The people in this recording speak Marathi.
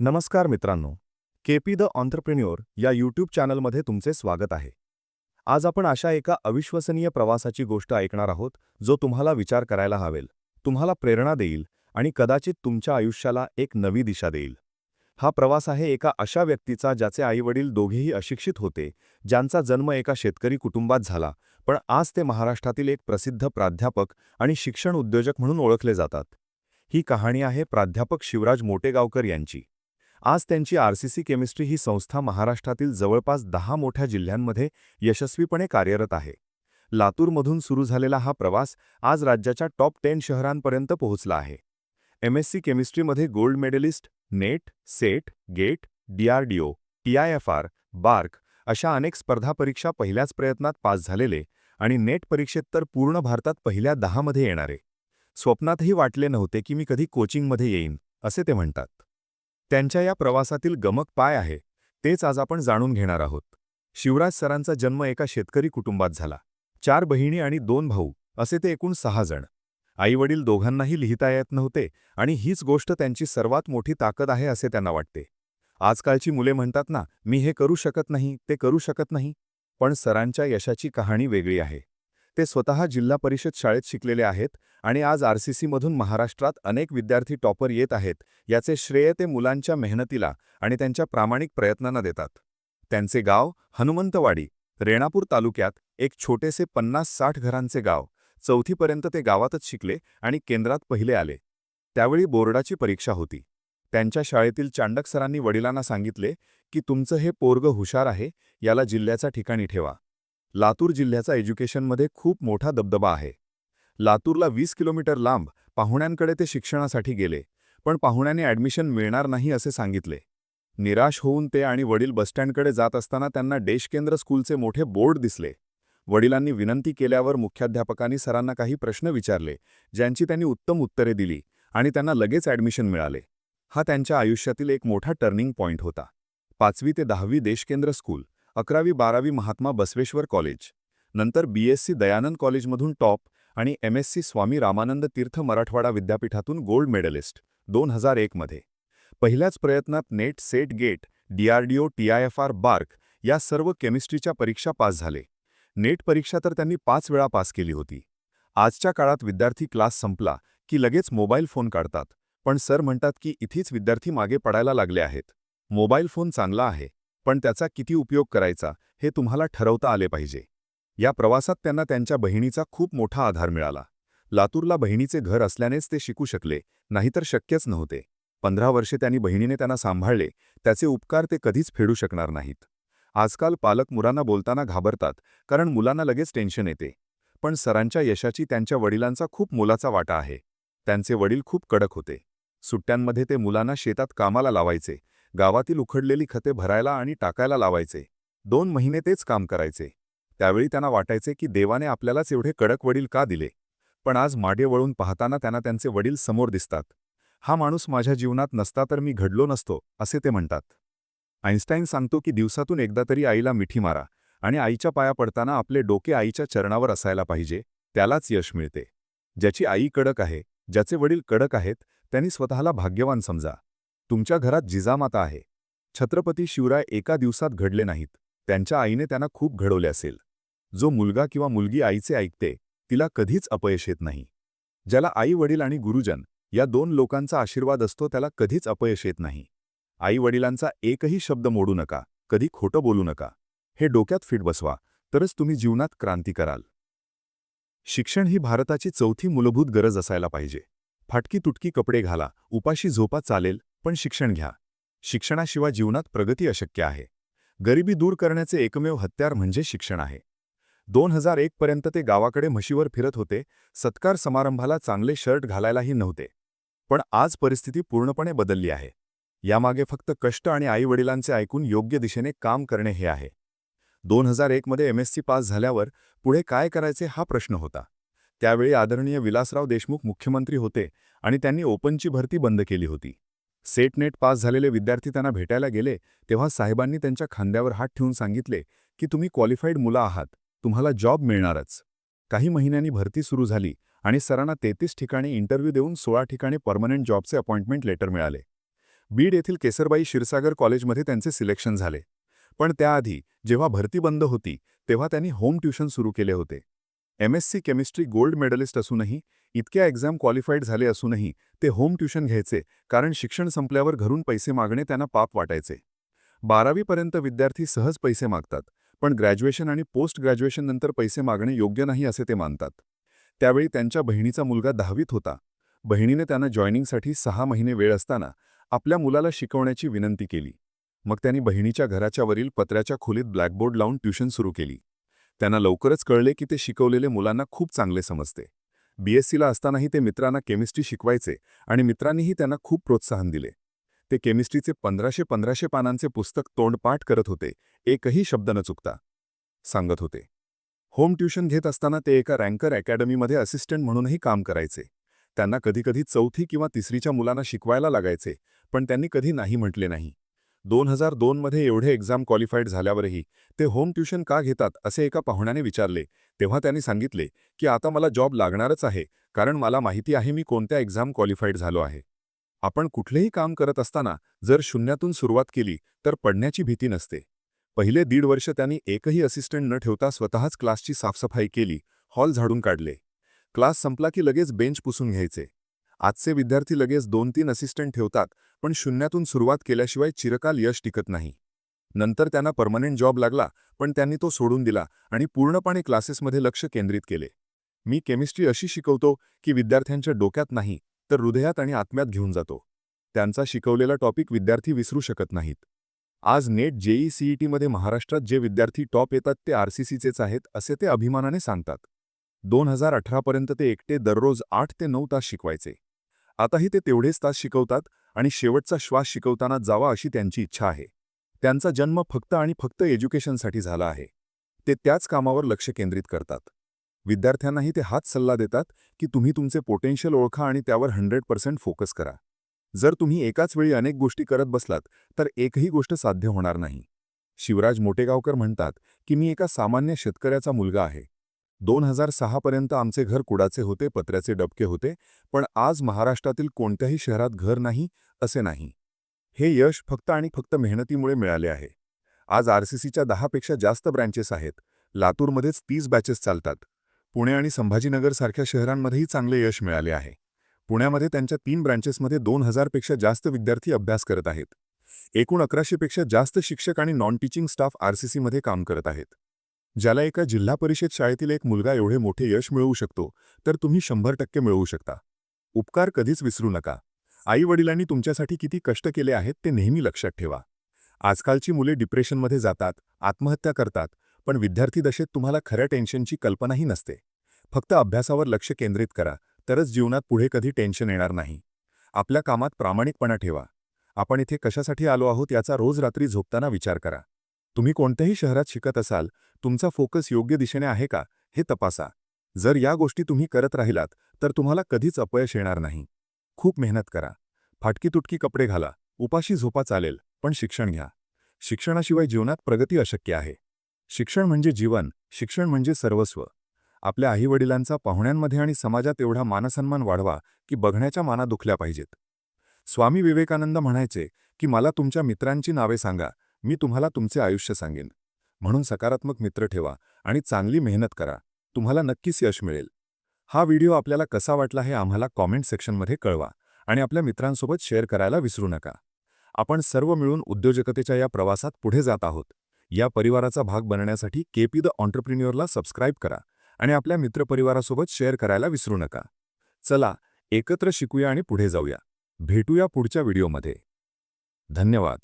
नमस्कार मित्रांनो. केपी द ऑन्टरप्रिन्युअर या यूट्यूब चॅनलमध्ये तुमचे स्वागत आहे. आज आपण अशा एका अविश्वसनीय प्रवासाची गोष्ट ऐकणार आहोत जो तुम्हाला विचार करायला हवेल तुम्हाला प्रेरणा देईल आणि कदाचित तुमच्या आयुष्याला एक नवी दिशा देईल. हा प्रवास आहे एका अशा व्यक्तीचा ज्याचे आईवडील दोघेही अशिक्षित होते ज्यांचा जन्म एका शेतकरी कुटुंबात झाला पण आज ते महाराष्ट्रातील एक प्रसिद्ध प्राध्यापक आणि शिक्षण उद्योजक म्हणून ओळखले जातात. ही कहाणी आहे प्राध्यापक शिवराज मोटेगावकर यांची. आज त्यांची आरसीसी केमिस्ट्री ही संस्था महाराष्ट्रातील जवळपास दहा मोठ्या जिल्ह्यांमध्ये यशस्वीपणे कार्यरत आहे. लातूरमधून सुरू झालेला हा प्रवास आज राज्याच्या टॉप टेन शहरांपर्यंत पोहोचला आहे. MSc केमिस्ट्रीमध्ये gold medallist NET SET GATE DRDO TIFR BARC अशा अनेक स्पर्धा परीक्षा पहिल्याच प्रयत्नात पास झालेले आणि नेट परीक्षेत तर पूर्ण भारतात पहिल्या दहामध्ये येणारे. स्वप्नातही वाटले नव्हते की मी कधी कोचिंगमध्ये येईन असे ते म्हणतात. त्यांच्या या प्रवासातील गमक पाय आहे तेच आज आपण जाणून घेणार आहोत. शिवराज सरांचा जन्म एका शेतकरी कुटुंबात झाला. चार बहिणी आणि दोन भाऊ असे ते एकूण सहा जण. आईवडील दोघांनाही लिहिता येत नव्हते आणि हीच गोष्ट त्यांची सर्वात मोठी ताकद आहे असे त्यांना वाटते. आजकालची मुले म्हणतात ना मी हे करू शकत नाही ते करू शकत नाही. पण सरांच्या यशाची कहाणी वेगळी आहे. ते स्वतः जिल्हा परिषद शाळेत शिकलेले आहेत आणि आज आरसीसीमधून महाराष्ट्रात अनेक विद्यार्थी टॉपर येत आहेत याचे श्रेय ते मुलांच्या मेहनतीला आणि त्यांच्या प्रामाणिक प्रयत्नांना देतात. त्यांचे गाव हनुमंतवाडी रेणापूर तालुक्यात एक छोटेसे पन्नास साठ घरांचे गाव चौथीपर्यंत ते गावातच शिकले आणि केंद्रात पहिले आले. त्यावेळी बोर्डाची परीक्षा होती. त्यांच्या शाळेतील चांडक सरांनी वडिलांना सांगितले की तुमचं हे पोरग हुशार आहे याला जिल्ह्याच्या ठिकाणी ठेवा. लातूर जिल्ह्याचा एज्युकेशनमध्ये खूप मोठा दबदबा आहे. लातूरला वीस किलोमीटर लांब पाहुण्यांकडे ते शिक्षणासाठी गेले पण पाहुण्याने ॲडमिशन मिळणार नाही असे सांगितले. निराश होऊन ते आणि वडील बसस्टँडकडे जात असताना त्यांना देशकेंद्र स्कूलचे मोठे बोर्ड दिसले. वडिलांनी विनंती केल्यावर मुख्याध्यापकांनी सरांना काही प्रश्न विचारले ज्यांची त्यांनी उत्तम उत्तरे दिली आणि त्यांना लगेच ॲडमिशन मिळाले. हा त्यांच्या आयुष्यातील एक मोठा टर्निंग पॉइंट होता. पाचवी ते दहावी देशकेंद्र स्कूल अकरावी बारावी महात्मा बसवेश्वर कॉलेज. नंतर बीएससी दयानंद कॉलेजमधून टॉप आणि एमएससी स्वामी रामानंद तीर्थ मराठवाडा विद्यापीठातून गोल्ड मेडलिस्ट दोन हजार एकमध्ये पहिल्याच प्रयत्नात NET SET GATE DRDO TIFR BARC या सर्व केमिस्ट्रीच्या परीक्षा पास झाले. नेट परीक्षा तर त्यांनी पाच वेळा पास केली होती. आजच्या काळात विद्यार्थी क्लास संपला की लगेच मोबाईल फोन काढतात पण सर म्हणतात की इथेच विद्यार्थी मागे पडायला लागले आहेत. मोबाईल फोन चांगला आहे. पण त्याचा किती उपयोग करायचा हे तुम्हाला ठरवता आले पाहिजे. या प्रवासात त्यांना त्यांच्या बहिणीचा खूप मोठा आधार मिळाला. लातूरला बहिणीचे घर असल्यानेच ते शिकू शकले नाहीतर शक्यच नव्हते. पंधरा वर्षे त्यांनी बहिणीने त्यांना सांभाळले त्याचे उपकार ते कधीच फेडू शकणार नाहीत. आजकाल पालक मुलांना बोलताना घाबरतात कारण मुलांना लगेच टेन्शन येते. पण सरांच्या यशाची त्यांच्या वडिलांचा खूप मोलाचा वाटा आहे. त्यांचे वडील खूप कडक होते. सुट्ट्यांमध्ये ते मुलांना शेतात कामाला लावायचे गावातील उखडलेली खते भरायला आणि टाकायला लावायचे. दोन महिने तेच काम करायचे. त्यावेळी त्यांना वाटायचे की देवाने आपल्यालाच एवढे कडक वडील का दिले? पण आज मागे वळून पाहताना त्यांना त्यांचे वडील समोर दिसतात. हा माणूस माझ्या जीवनात नसता तर मी घडलो नसतो असे ते म्हणतात. आईन्स्टाईन सांगतो की दिवसातून एकदा तरी आईला मिठी मारा आणि आईच्या पाया पडताना आपले डोके आईच्या चरणावर असायला पाहिजे त्यालाच यश मिळते. ज्याची आई कडक आहे ज्याचे वडील कडक आहेत त्यांनी स्वतःला भाग्यवान समजा. तुमच्या घरात जिजामाता आहे. छत्रपती शिवराय एका दिवसात घडले नाहीत. त्यांच्या आईने त्यांना खूप घडवले असेल. जो मुलगा किंवा मुलगी आईचे ऐकते तिला कधीच अपयश येत नाही. ज्याला आई वडील आणि गुरुजन या दोन लोकांचा आशीर्वाद असतो त्याला कधीच अपयश येत नाही. आई वडिलांचा एकही शब्द मोडू नका. कधी खोटं बोलू नका. हे डोक्यात फिट बसवा. तरच तुम्ही जीवनात क्रांती कराल. शिक्षण ही भारताची चौथी मूलभूत गरज असायला पाहिजे. फाटकी तुटकी कपडे घाला. उपाशी झोपा चालेल. पण शिक्षण घ्या. शिक्षणाशिवाय जीवनात प्रगती अशक्य आहे. गरिबी दूर करण्याचे एकमेव हत्यार म्हणजे शिक्षण आहे. दोन हजार एकपर्यंत ते गावाकडे म्हशीवर फिरत होते. सत्कार समारंभाला चांगले शर्ट घालायलाही नव्हते. पण आज परिस्थिती पूर्णपणे बदलली आहे. यामागे फक्त कष्ट आणि आईवडिलांचे ऐकून योग्य दिशेने काम करणे हे आहे. दोन हजार एकमध्ये एम एस सी पास झाल्यावर पुढे काय करायचे हा प्रश्न होता. त्यावेळी आदरणीय विलासराव देशमुख मुख्यमंत्री होते आणि त्यांनी ओपनची भरती बंद केली होती. सेट नेट पास झालेले विद्यार्थी त्यांना भेटायला गेले तेव्हा साहेबांनी त्यांच्या खांद्यावर हात ठेवून सांगितले की तुम्ही क्वालिफाईड मुलं आहात तुम्हाला जॉब मिळणारच. काही महिन्यांनी भरती सुरू झाली आणि सरांना तेहतीस ठिकाणी इंटरव्ह्यू देऊन सोळा ठिकाणी परमनंट जॉबचे अपॉइंटमेंट लेटर मिळाले. बीड येथील केसरबाई क्षीरसागर कॉलेजमध्ये त्यांचे सिलेक्शन झाले. पण त्याआधी जेव्हा भरती बंद होती तेव्हा त्यांनी होम ट्युशन सुरू केले होते. M S C chemistry gold medallist असूनही इतक्या एक्झाम क्वालिफाईड झाले असूनही ते होम ट्युशन घ्यायचे कारण शिक्षण संपल्यावर घरून पैसे मागणे त्यांना पाप वाटायचे. बारावीपर्यंत विद्यार्थी सहज पैसे मागतात पण ग्रॅज्युएशन आणि पोस्ट ग्रॅज्युएशन नंतर पैसे मागणे योग्य नाही असे ते मानतात. त्यावेळी त्यांच्या बहिणीचा मुलगा दहावीत होता. बहिणीने त्यांना जॉईनिंगसाठी सहा महिने वेळ असताना आपल्या मुलाला शिकवण्याची विनंती केली. मग त्यांनी बहिणीच्या घराच्या वरील पत्र्याच्या खोलीत ब्लॅकबोर्ड लावून ट्युशन सुरू केली. त्यांना लवकरच कळले की ते शिकवलेले मुलांना खूप चांगले समजते. बीएससीला असतानाही ते मित्रांना केमिस्ट्री शिकवायचे आणि मित्रांनीही त्यांना खूप प्रोत्साहन दिले. ते केमिस्ट्रीचे पंधराशे पंधराशे पानांचे पुस्तक तोंडपाठ करत होते एकही शब्द न चुकता. सांगत होते. होम ट्युशन घेत असताना ते एका रँकर अकॅडमीमध्ये असिस्टंट म्हणूनही काम करायचे. त्यांना कधीकधी चौथी किंवा तिसरीच्या मुलांना शिकवायला लागायचे पण त्यांनी कधी नाही म्हटले नाही. दोन हजार दोनमध्ये एवढे एक्झाम क्वालिफाईड झाल्यावरही ते होम ट्युशन का घेतात असे एका पाहुण्याने विचारले. तेव्हा त्यांनी सांगितले की आता मला जॉब लागणारच आहे कारण मला माहिती आहे मी कोणत्या एक्झाम क्वालिफाईड झालो आहे. आपण कुठलेही काम करत असताना जर शून्यातून सुरुवात केली तर पडण्याची भीती नसते. पहिले दीड वर्ष त्यांनी एकही असिस्टंट न ठेवता स्वतःच क्लासची साफसफाई केली हॉल झाडून काढले. क्लास संपला की लगेच बेंच पुसून घ्यायचे. आजचे विद्यार्थी लगेच दोन तीन असिस्टंट ठेवतात पण शून्यातून सुरुवात केल्याशिवाय चिरकाल यश टिकत नाही. नंतर त्यांना परमनंट जॉब लागला पण त्यांनी तो सोडून दिला आणि पूर्णपणे क्लासेसमध्ये लक्ष केंद्रित केले. मी केमिस्ट्री अशी शिकवतो की विद्यार्थ्यांच्या डोक्यात नाही तर हृदयात आणि आत्म्यात घेऊन जातो. त्यांचा शिकवलेला टॉपिक विद्यार्थी विसरू शकत नाहीत. आज नेट जेई सीईटीमध्ये महाराष्ट्रात जे विद्यार्थी टॉप येतात ते आरसीसीचेच आहेत असे ते अभिमानाने सांगतात. दोन हजार अठरापर्यंत ते एकटे दररोज आठ ते नऊ तास शिकवायचे. आताही ते तेवढेच तास शिकवतात आणि शेवटचा श्वास शिकवताना जावा अशी त्यांची इच्छा आहे. त्यांचा जन्म फक्त आणि फक्त एज्युकेशनसाठी झाला आहे. ते त्याच कामावर लक्ष केंद्रित करतात. विद्यार्थ्यांनाही ते हाच सल्ला देतात की तुम्ही तुमचे पोटेन्शियल ओळखा आणि त्यावर हंड्रेड पर्सेंट फोकस करा. जर तुम्ही एकाच वेळी अनेक गोष्टी करत बसलात तर एकही गोष्ट साध्य होणार नाही. शिवराज मोटेगावकर म्हणतात की मी एका सामान्य शेतकऱ्याचा मुलगा आहे. दोन हजार सहापर्यंत आमचे घर कुडाचे होते पत्र्याचे डबके होते पण आज महाराष्ट्रातील कोणत्याही शहरात घर नाही असे नाही. हे यश फक्त आणि फक्त मेहनतीमुळे मिळाले आहे. आज आरसीसीच्या दहापेक्षा जास्त ब्रँचेस आहेत. लातूरमध्येच तीस बॅचेस चालतात. पुणे आणि संभाजीनगरसारख्या शहरांमध्येही चांगले यश मिळाले आहे. पुण्यामध्ये त्यांच्या तीन ब्रँचेसमध्ये दोन हजारपेक्षा जास्त विद्यार्थी अभ्यास करत आहेत. एकूण अकराशेपेक्षा जास्त शिक्षक आणि नॉन टीचिंग स्टाफ आरसीसीमध्ये काम करत आहेत. ज्याला एका जिल्हा परिषद शाळेतील एक मुलगा एवढे मोठे यश मिळवू शकतो तर तुम्ही शंभर टक्के मिळवू शकता. उपकार कधीच विसरू नका. आई वडिलांनी तुमच्यासाठी किती कष्ट केले आहेत ते नेहमी लक्षात ठेवा. आजकालची मुले डिप्रेशनमध्ये जातात आत्महत्या करतात पण विद्यार्थी दशेत तुम्हाला खऱ्या टेन्शनची कल्पनाही नसते. फक्त अभ्यासावर लक्ष केंद्रित करा तरच जीवनात पुढे कधी टेन्शन येणार नाही. आपल्या कामात प्रामाणिकपणा ठेवा. आपण इथे कशासाठी आलो आहोत याचा रोज रात्री झोपताना विचार करा. तुम्ही कोणत्याही शहरात शिकत असाल तुमचा फोकस योग्य दिशेने आहे का हे तपासा. जर या गोष्टी तुम्ही करत राहिलात तर तुम्हाला कधीच अपयश येणार नाही. खूप मेहनत करा. फाटकी तुटकी कपडे घाला. उपाशी झोपा चालेल पण शिक्षण घ्या. शिक्षणाशिवाय जीवनात प्रगती अशक्य आहे. शिक्षण म्हणजे जीवन शिक्षण म्हणजे सर्वस्व. आपल्या आईवडिलांचा पाहुण्यांमध्ये आणि समाजात एवढा मानसन्मान वाढवा की बघण्याच्या माना दुखल्या पाहिजेत. स्वामी विवेकानंद म्हणायचे की मला तुमच्या मित्रांची नावे सांगा मी तुम्हाला तुमचे आयुष्य सांगेन. म्हणून सकारात्मक मित्र ठेवा आणि चांगली मेहनत करा. तुम्हाला नक्कीच यश मिळेल. हा व्हिडिओ आपल्याला कसा वाटला हे आम्हाला कॉमेंट सेक्शनमध्ये कळवा आणि आपल्या मित्रांसोबत शेअर करायला विसरू नका. आपण सर्व मिळून उद्योजकतेच्या या प्रवासात पुढे जात आहोत. या परिवाराचा भाग बनण्यासाठी केपी द ऑन्टरप्रिन्युअरला सबस्क्राईब करा आणि आपल्या मित्रपरिवारासोबत शेअर करायला विसरू नका. चला एकत्र शिकूया आणि पुढे जाऊया. भेटूया पुढच्या व्हिडिओमध्ये. धन्यवाद.